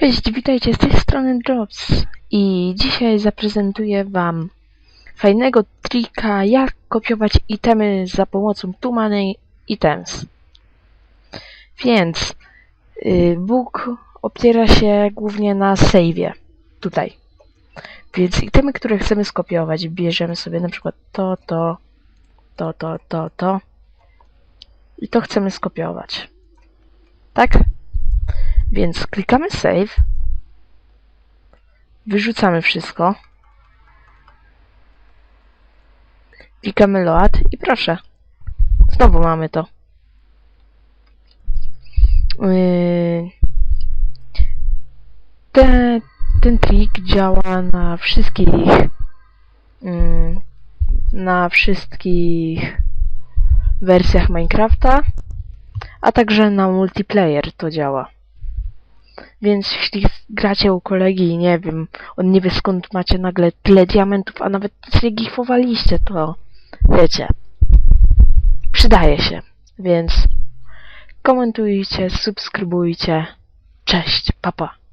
Cześć, witajcie z tej strony Jobs i dzisiaj zaprezentuję wam fajnego trika jak kopiować itemy za pomocą Too Items. Więc y, Bóg opiera się głównie na save'ie tutaj. Więc itemy, które chcemy skopiować, bierzemy sobie na przykład to, to, to, to, to, to i to chcemy skopiować. Tak? Więc klikamy save. Wyrzucamy wszystko. Klikamy load i proszę. Znowu mamy to. Yy, te, ten trik działa na wszystkich yy, na wszystkich wersjach Minecrafta, a także na multiplayer to działa. Więc jeśli gracie u kolegi i nie wiem, on nie wie skąd macie nagle tyle diamentów, a nawet nie to wiecie, przydaje się. Więc komentujcie, subskrybujcie. Cześć, papa.